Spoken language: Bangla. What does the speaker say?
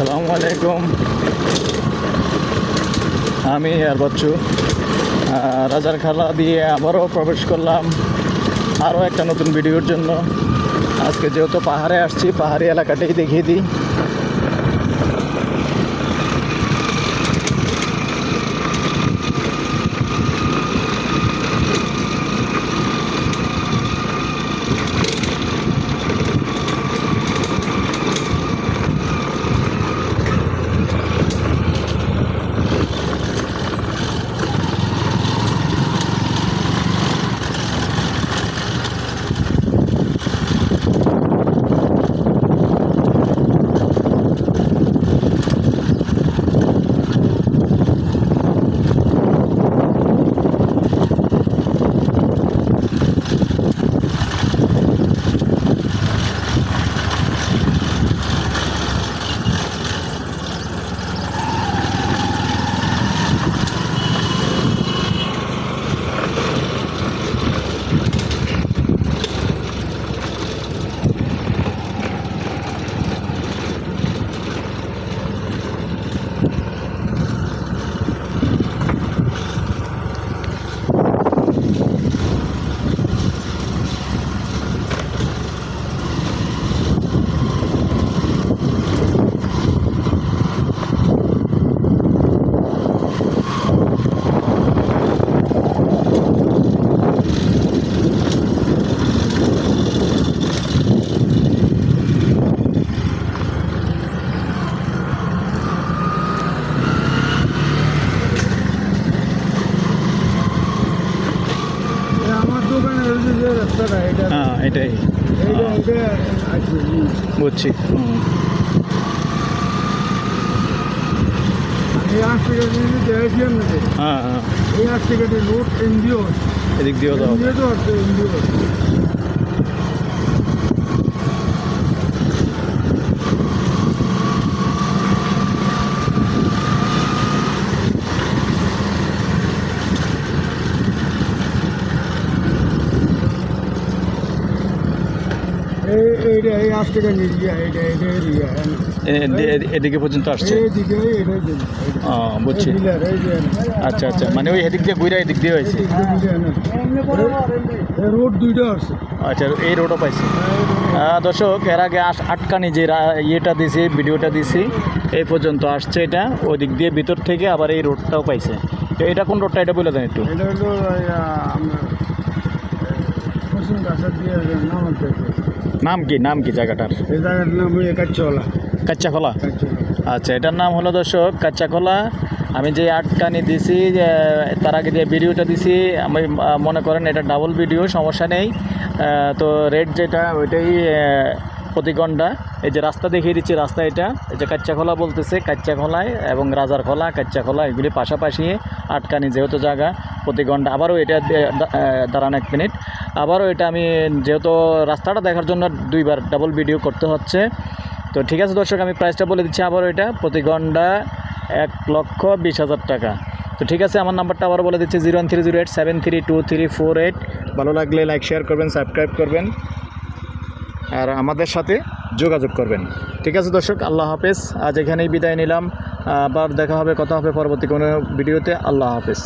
আসসালামু আলাইকুম। আমি আর বাচ্চু। রাজার খালা দিয়ে আবারও প্রবেশ করলাম। আরও একটা নতুন ভিডিওর জন্য। আজকে যেহেতু পাহাড়ে আসছি, পাহাড়ি এলাকাটাই দেখিয়ে দিই আমার দোকানের ওই যে যে রাস্তাটা এটা হ্যাঁ এটাই। এইটা বুঝছি হ্যাঁ হ্যাঁ। এদিক দিয়েও যাও এনজিও তো আছে এনজিও এই এইটা এই আট টাকা নিয়ে গিয়া এইটা এইটা এরিয়া এ- এ- এদিকে পর্যন্ত আসছে বুঝছি আচ্ছা আচ্ছা মানে ওই এদিক দিয়ে ঘুরে এদিক দিয়ে হয়েছে রোড দুইটা আছে আচ্ছা এই রোডও পাইছি দর্শক এর আগে আটকানি যে ইয়েটা দিছি ভিডিওটা দিছি এই পর্যন্ত আসছে এটা ওই দিক দিয়ে ভিতর থেকে আবার এই রোডটাও পাইছে এটা কোন রোডটা এটা বলে দেন একটু নাম কি নাম কি জায়গাটার? এই জায়গাটার নাম হলো কাচ্চাখোলা আচ্ছা এটার নাম হলো দর্শক কাচ্চাখোলা আমি যে আটকানি দিছি যে তার আগে যে ভিডিওটা দিছি আমি মনে করেন এটা ডাবল ভিডিও সমস্যা নেই। তো রেট যেটা ওইটাই প্রতি ঘণ্টা এই যে রাস্তা দেখিয়ে দিচ্ছি, রাস্তা এটা। এই যে কাচ্চাখোলা বলতেছে কাচ্চাখোলায় এবং রাজার খোলা কাচ্চাখোলা এগুলি পাশাপাশি আটকানি যেহেতু জায়গা প্রতি ঘণ্টা আবারও এটা দাঁড়ান এক মিনিট। আবারও এটা আমি যেহেতু রাস্তাটা দেখার জন্য দুইবার ডাবল ভিডিও করতে হচ্ছে। তো ঠিক আছে দর্শক, আমি প্রাইসটা বলে দিচ্ছি আবারও এটা। প্রতি ঘণ্টা এক লক্ষ বিশ হাজার টাকা। তো ঠিক আছে, আমার নাম্বারটা আবার বলে দিচ্ছি zero one three zero eight seven three two three four eight ভালো লাগলে লাইক শেয়ার করবেন সাবস্ক্রাইব করবেন। আর আমাদের সাথে যোগাযোগ করবেন। ঠিক আছে দর্শক, আল্লাহ হাফেজ। আজ এখানেই বিদায় নিলাম। আবার দেখা হবে, কথা হবে পরবর্তী কোনো ভিডিওতে। আল্লাহ হাফেজ।